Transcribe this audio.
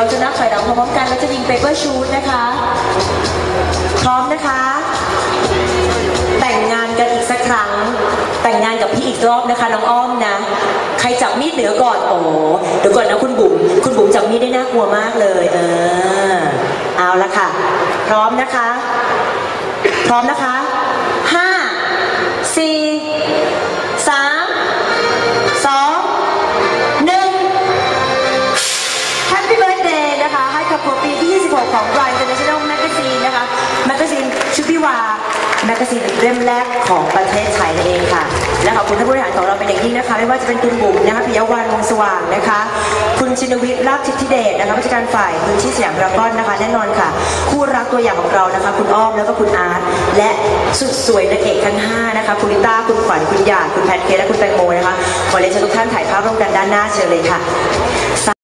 เราจะนับถอยหลังพร้อมกันแล้วจะยิงเปเปอร์ชูตนะคะ พร้อมนะคะ แต่งงานกันอีกสักครั้ง แต่งงานกับพี่อีกรอบนะคะน้องอ้อมนะ ใครจับมีดเหนือก่อนโอ้เดี๋ยวก่อนนะคุณบุ๋มคุณบุ๋มจับมีดได้น่ากลัวมากเลยเออเอาละค่ะ พร้อมนะคะ พร้อมนะคะห้าสี่ กาซีนเล่มแรกของประเทศไทยนั่นเองค่ะ และขอบคุณท่านผู้บริหารของเราเป็นอย่างยิ่งนะคะ ไม่ว่าจะเป็นคุณบุ๋มนะคะปิยวรรณวงสว่างนะคะ คุณชินวิทย์ลาภทิติเดชนะคะผู้จัดการฝ่ายพื้นที่สยามพารากอนนะคะ แน่นอนค่ะ คู่รักตัวอย่างของเรานะคะ คุณอ้อมแล้วก็คุณอาร์ตและสุดสวยนางเอกทั้งห้านะคะคุณลิต้าคุณขวัญคุณหยาดคุณแพนเค้กและคุณแตงโมนะคะขอเรียนเชิญทุกท่านถ่ายภาพร่วมกันด้านหน้าเชิญเลยค่ะ